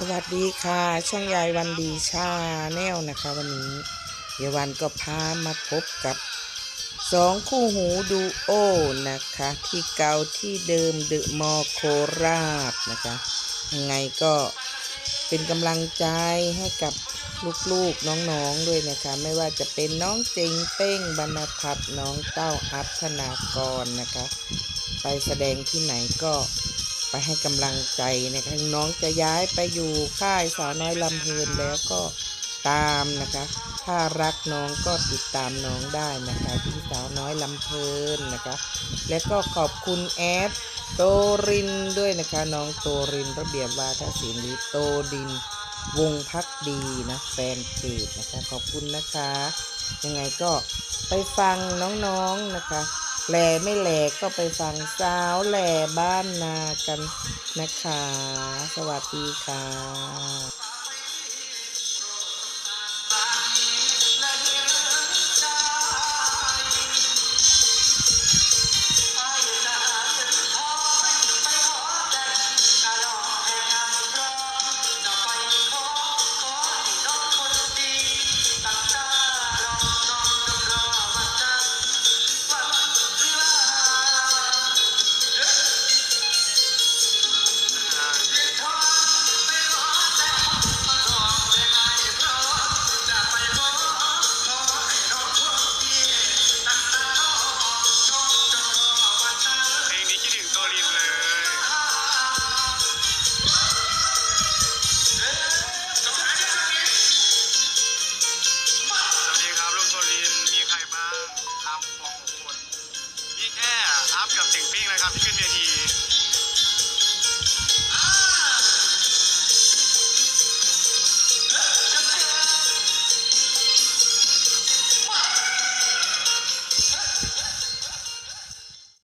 สวัสดีค่ะ ช่องยายวันดีชาแนลนะคะ วันนี้ยายวันก็พามาพบกับสองคู่หูดูโอนะคะ ที่เก่าที่เดิมเดอะมอโคราชนะคะยังไงก็เป็นกำลังใจให้กับลูกๆน้องๆด้วยนะคะ ไม่ว่าจะเป็นน้องเจงเป้งบรรพัฒน์น้องเต้าอัพธนากรนะคะ ไปแสดงที่ไหนก็ ไปให้กำลังใจนะคะน้องจะย้ายไปอยู่ค่ายสาวน้อยลำเพลินแล้วก็ตามนะคะ ถ้ารักน้องก็ติดตามน้องได้นะคะที่สาวน้อยลำเพลินนะคะ และก็ขอบคุณแอดโตรินด้วยนะคะน้องโตรินระเบียบวาทศิลป์หรือโตดินวงพักดีนะแฟนเพจนะคะขอบคุณนะคะ ยังไงก็ไปฟังน้องๆนะคะ แหล่ไม่แหล่ก็ไปฟังสาวแหล่บ้านนากันนะคะ สวัสดีค่ะ กหกคนพี่แค่อัพกับเสียงปิ้งนะครับที่ขึ้นเวที